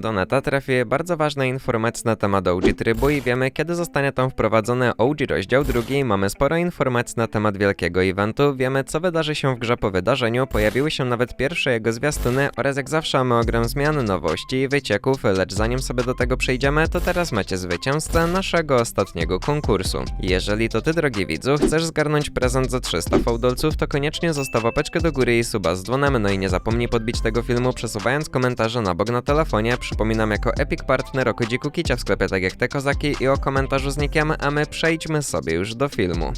Do neta trafi bardzo ważna informacja na temat OG trybu i wiemy kiedy zostanie tam wprowadzony OG rozdział drugi. Mamy sporo informacji na temat wielkiego eventu, wiemy co wydarzy się w grze po wydarzeniu, pojawiły się nawet pierwsze jego zwiastuny oraz jak zawsze mamy ogrom zmian, nowości i wycieków, lecz zanim sobie do tego przejdziemy, to teraz macie zwycięzcę naszego ostatniego konkursu. Jeżeli to ty drogi widzu, chcesz zgarnąć prezent za 300 fałdolców, to koniecznie zostaw łapeczkę do góry i suba z dzwonem, no i nie zapomnij podbić tego filmu przesuwając komentarze na bok na telefonie. Przypominam jako Epic Partner o kodziku Kicia w sklepie tak jak te kozaki i o komentarzu z nikiem, a my przejdźmy sobie już do filmu.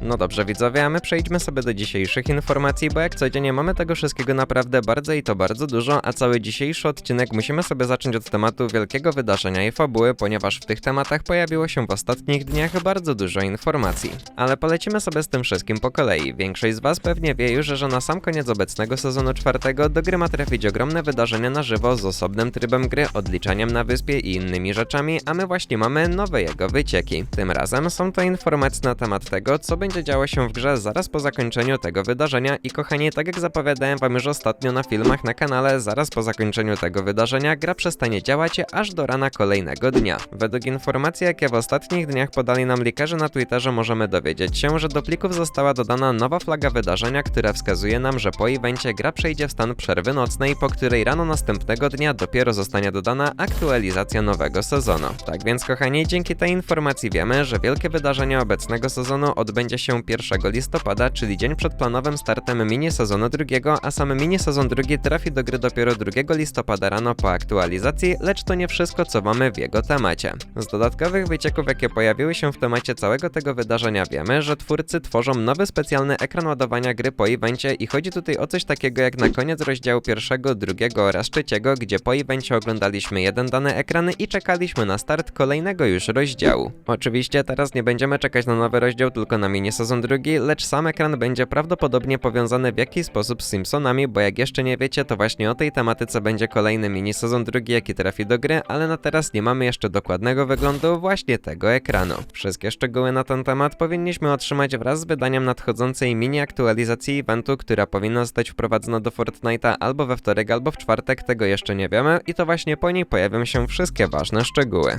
No dobrze widzowie, a my przejdźmy sobie do dzisiejszych informacji, bo jak codziennie mamy tego wszystkiego naprawdę bardzo i to bardzo dużo, a cały dzisiejszy odcinek musimy sobie zacząć od tematu wielkiego wydarzenia i fabuły, ponieważ w tych tematach pojawiło się w ostatnich dniach bardzo dużo informacji. Ale polecimy sobie z tym wszystkim po kolei. Większość z was pewnie wie już, że na sam koniec obecnego sezonu czwartego do gry ma trafić ogromne wydarzenia na żywo z osobnym trybem gry, odliczaniem na wyspie i innymi rzeczami, a my właśnie mamy nowe jego wycieki. Tym razem są to informacje na temat tego, co będzie działo się w grze zaraz po zakończeniu tego wydarzenia i kochani, tak jak zapowiadałem wam już ostatnio na filmach na kanale, zaraz po zakończeniu tego wydarzenia gra przestanie działać aż do rana kolejnego dnia. Według informacji, jakie w ostatnich dniach podali nam likerzy na Twitterze, możemy dowiedzieć się, że do plików została dodana nowa flaga wydarzenia, która wskazuje nam, że po evencie gra przejdzie w stan przerwy nocnej, po której rano następnego dnia dopiero zostanie dodana aktualizacja nowego sezonu. Tak więc kochani, dzięki tej informacji wiemy, że wielkie wydarzenie obecnego sezonu odbędzie się 1 listopada, czyli dzień przed planowym startem mini sezonu drugiego, a sam mini sezon drugi trafi do gry dopiero 2 listopada rano po aktualizacji, lecz to nie wszystko, co mamy w jego temacie. Z dodatkowych wycieków, jakie pojawiły się w temacie całego tego wydarzenia, wiemy, że twórcy tworzą nowy specjalny ekran ładowania gry po evencie i chodzi tutaj o coś takiego jak na koniec rozdziału pierwszego, drugiego oraz trzeciego, gdzie po evencie oglądaliśmy jeden dany ekran i czekaliśmy na start kolejnego już rozdziału. Oczywiście teraz nie będziemy czekać na nowy rozdział, tylko na mini sezon drugi, lecz sam ekran będzie prawdopodobnie powiązany w jakiś sposób z Simpsonami, bo jak jeszcze nie wiecie, to właśnie o tej tematyce będzie kolejny mini sezon drugi, jaki trafi do gry, ale na teraz nie mamy jeszcze dokładnego wyglądu właśnie tego ekranu. Wszystkie szczegóły na ten temat powinniśmy otrzymać wraz z wydaniem nadchodzącej mini aktualizacji eventu, która powinna zostać wprowadzona do Fortnite'a albo we wtorek, albo w czwartek, tego jeszcze nie wiemy i to właśnie po niej pojawią się wszystkie ważne szczegóły.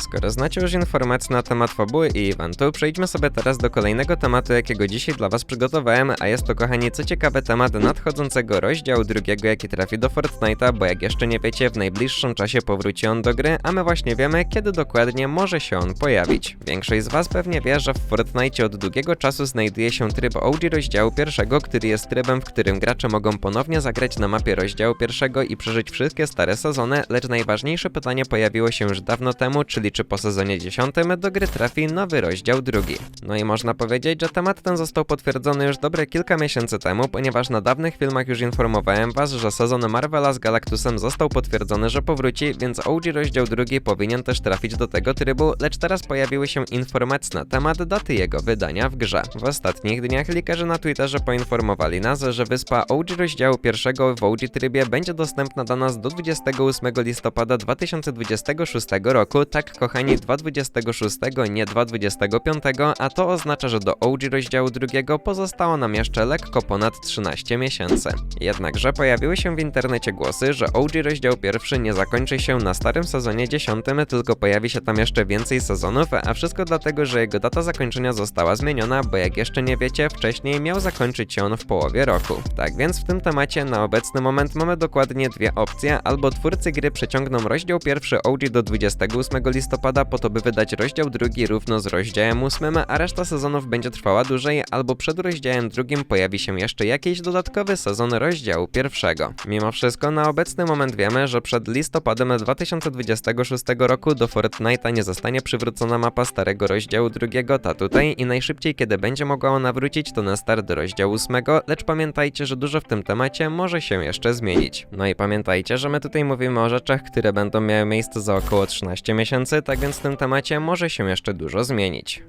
Skoro znacie już informacje na temat fabuły i eventu, przejdźmy sobie teraz do kolejnego tematu, jakiego dzisiaj dla was przygotowałem, a jest to kochani co ciekawe temat nadchodzącego rozdziału drugiego, jaki trafi do Fortnite'a, bo jak jeszcze nie wiecie, w najbliższym czasie powróci on do gry, a my właśnie wiemy, kiedy dokładnie może się on pojawić. Większość z was pewnie wie, że w Fortnite od długiego czasu znajduje się tryb OG rozdziału pierwszego, który jest trybem, w którym gracze mogą ponownie zagrać na mapie rozdziału pierwszego i przeżyć wszystkie stare sezony, lecz najważniejsze pytanie pojawiło się już dawno temu, czyli czy po sezonie 10 do gry trafi nowy rozdział drugi. No i można powiedzieć, że temat ten został potwierdzony już dobre kilka miesięcy temu, ponieważ na dawnych filmach już informowałem was, że sezon Marvela z Galactusem został potwierdzony, że powróci, więc OG rozdział drugi powinien też trafić do tego trybu, lecz teraz pojawiły się informacje na temat daty jego wydania w grze. W ostatnich dniach likerzy na Twitterze poinformowali nas, że wyspa OG rozdziału pierwszego w OG trybie będzie dostępna dla nas do 28 listopada 2026 roku, tak kochani 2.26, nie 2.25, a to oznacza, że do OG rozdziału drugiego pozostało nam jeszcze lekko ponad 13 miesięcy. Jednakże pojawiły się w internecie głosy, że OG rozdział pierwszy nie zakończy się na starym sezonie 10, tylko pojawi się tam jeszcze więcej sezonów, a wszystko dlatego, że jego data zakończenia została zmieniona, bo jak jeszcze nie wiecie, wcześniej miał zakończyć się on w połowie roku. Tak więc w tym temacie na obecny moment mamy dokładnie dwie opcje, albo twórcy gry przeciągną rozdział pierwszy OG do 28 listopada po to, by wydać rozdział drugi równo z rozdziałem ósmym, a reszta sezonów będzie trwała dłużej, albo przed rozdziałem drugim pojawi się jeszcze jakiś dodatkowy sezon rozdziału pierwszego. Mimo wszystko na obecny moment wiemy, że przed listopadem 2026 roku do Fortnite'a nie zostanie przywrócona mapa starego rozdziału drugiego, ta tutaj i najszybciej kiedy będzie mogła ona wrócić to na start rozdziału ósmego, lecz pamiętajcie, że dużo w tym temacie może się jeszcze zmienić. No i pamiętajcie, że my tutaj mówimy o rzeczach, które będą miały miejsce za około 13 miesięcy, tak więc w tym temacie może się jeszcze dużo zmienić.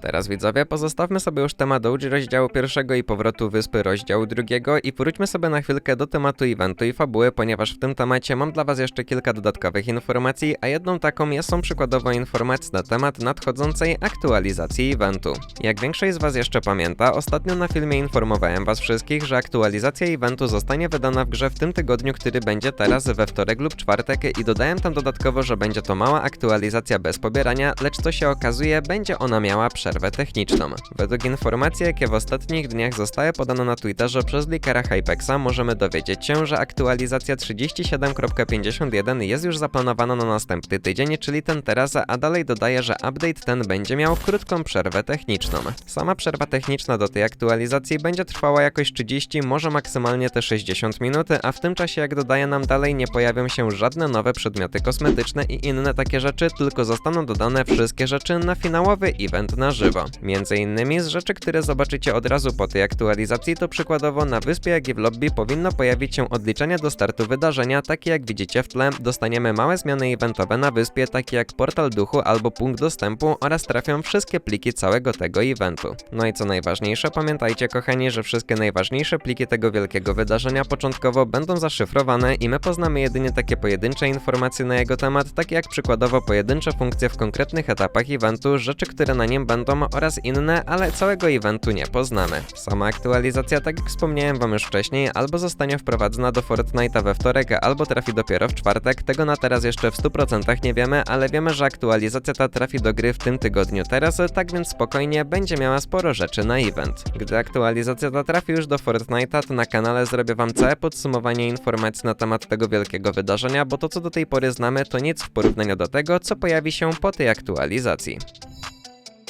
Teraz widzowie, pozostawmy sobie już temat OG rozdziału pierwszego i powrotu wyspy rozdziału drugiego i wróćmy sobie na chwilkę do tematu eventu i fabuły, ponieważ w tym temacie mam dla was jeszcze kilka dodatkowych informacji, a jedną taką jest są przykładowo informacje na temat nadchodzącej aktualizacji eventu. Jak większość z was jeszcze pamięta, ostatnio na filmie informowałem was wszystkich, że aktualizacja eventu zostanie wydana w grze w tym tygodniu, który będzie teraz we wtorek lub czwartek i dodałem tam dodatkowo, że będzie to mała aktualizacja bez pobierania, lecz co się okazuje, będzie ona miała przerwę techniczną. Według informacji, jakie w ostatnich dniach zostały podane na Twitterze przez leakera Hypexa, możemy dowiedzieć się, że aktualizacja 37.51 jest już zaplanowana na następny tydzień, czyli ten teraz, a dalej dodaje, że update ten będzie miał krótką przerwę techniczną. Sama przerwa techniczna do tej aktualizacji będzie trwała jakoś 30, może maksymalnie te 60 minut, a w tym czasie, jak dodaje nam dalej, nie pojawią się żadne nowe przedmioty kosmetyczne i inne takie rzeczy, tylko zostaną dodane wszystkie rzeczy na finałowy event na żywo. Między innymi z rzeczy, które zobaczycie od razu po tej aktualizacji, to przykładowo na wyspie, jak i w lobby powinno pojawić się odliczenie do startu wydarzenia, takie jak widzicie w tle, dostaniemy małe zmiany eventowe na wyspie, takie jak portal duchu albo punkt dostępu oraz trafią wszystkie pliki całego tego eventu. No i co najważniejsze, pamiętajcie kochani, że wszystkie najważniejsze pliki tego wielkiego wydarzenia początkowo będą zaszyfrowane i my poznamy jedynie takie pojedyncze informacje na jego temat, takie jak przykładowo pojedyncze funkcje w konkretnych etapach eventu, rzeczy, które na nim będą oraz inne, ale całego eventu nie poznamy. Sama aktualizacja, tak jak wspomniałem wam już wcześniej, albo zostanie wprowadzona do Fortnite'a we wtorek, albo trafi dopiero w czwartek, tego na teraz jeszcze w 100% nie wiemy, ale wiemy, że aktualizacja ta trafi do gry w tym tygodniu teraz, tak więc spokojnie będzie miała sporo rzeczy na event. Gdy aktualizacja ta trafi już do Fortnite'a, to na kanale zrobię wam całe podsumowanie informacji na temat tego wielkiego wydarzenia, bo to co do tej pory znamy to nic w porównaniu do tego, co pojawi się po tej aktualizacji.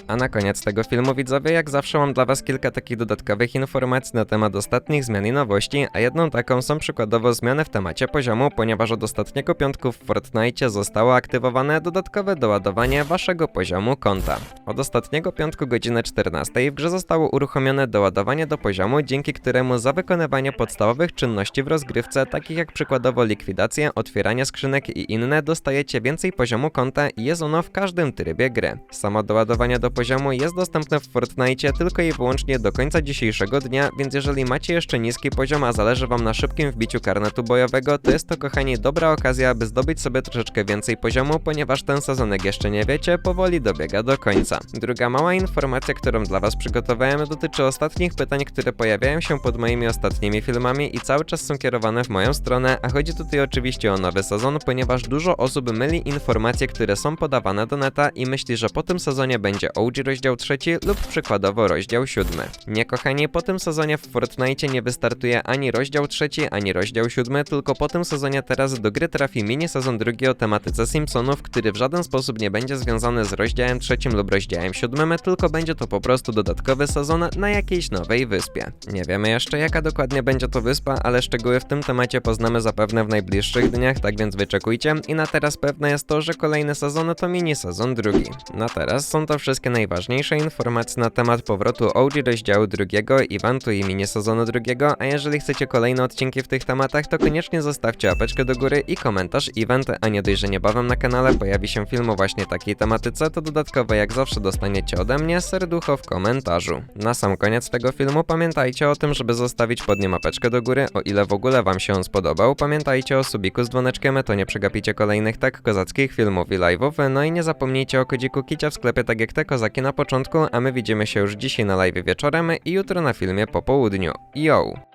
A na koniec tego filmu widzowie, jak zawsze mam dla was kilka takich dodatkowych informacji na temat ostatnich zmian i nowości, a jedną taką są przykładowo zmiany w temacie poziomu, ponieważ od ostatniego piątku w Fortnite zostało aktywowane dodatkowe doładowanie waszego poziomu konta. Od ostatniego piątku godziny 14 w grze zostało uruchomione doładowanie do poziomu, dzięki któremu za wykonywanie podstawowych czynności w rozgrywce, takich jak przykładowo likwidację, otwieranie skrzynek i inne, dostajecie więcej poziomu konta i jest ono w każdym trybie gry. Samo doładowanie do poziomu jest dostępne w Fortnite tylko i wyłącznie do końca dzisiejszego dnia, więc jeżeli macie jeszcze niski poziom, a zależy wam na szybkim wbiciu karnetu bojowego, to jest to kochani dobra okazja, by zdobyć sobie troszeczkę więcej poziomu, ponieważ ten sezonek jeszcze nie wiecie, powoli dobiega do końca. Druga mała informacja, którą dla was przygotowałem, dotyczy ostatnich pytań, które pojawiają się pod moimi ostatnimi filmami i cały czas są kierowane w moją stronę, a chodzi tutaj oczywiście o nowy sezon, ponieważ dużo osób myli informacje, które są podawane do neta i myśli, że po tym sezonie będzie OG rozdział trzeci lub przykładowo rozdział siódmy. Nie kochani, po tym sezonie w Fortnite nie wystartuje ani rozdział trzeci, ani rozdział siódmy, tylko po tym sezonie teraz do gry trafi mini sezon drugi o tematyce Simpsonów, który w żaden sposób nie będzie związany z rozdziałem trzecim lub rozdziałem siódmym, tylko będzie to po prostu dodatkowy sezon na jakiejś nowej wyspie. Nie wiemy jeszcze jaka dokładnie będzie to wyspa, ale szczegóły w tym temacie poznamy zapewne w najbliższych dniach, tak więc wyczekujcie. I na teraz pewne jest to, że kolejny sezon to mini sezon drugi. Na teraz są to wszystkie najważniejsze informacje na temat powrotu OG rozdziału drugiego, eventu i mini sezonu drugiego, a jeżeli chcecie kolejne odcinki w tych tematach, to koniecznie zostawcie łapeczkę do góry i komentarz event, a nie dość, że niebawem na kanale pojawi się film o właśnie takiej tematyce, to dodatkowo jak zawsze dostaniecie ode mnie serducho w komentarzu. Na sam koniec tego filmu pamiętajcie o tym, żeby zostawić pod nim łapeczkę do góry, o ile w ogóle wam się on spodobał. Pamiętajcie o subiku z dzwoneczkiem, to nie przegapicie kolejnych tak kozackich filmów i live'ów, no i nie zapomnijcie o kodziku kicia w sklepie tak jak te kozaki na początku, a my widzimy się już dzisiaj na live wieczorem i jutro na filmie po południu. Yo!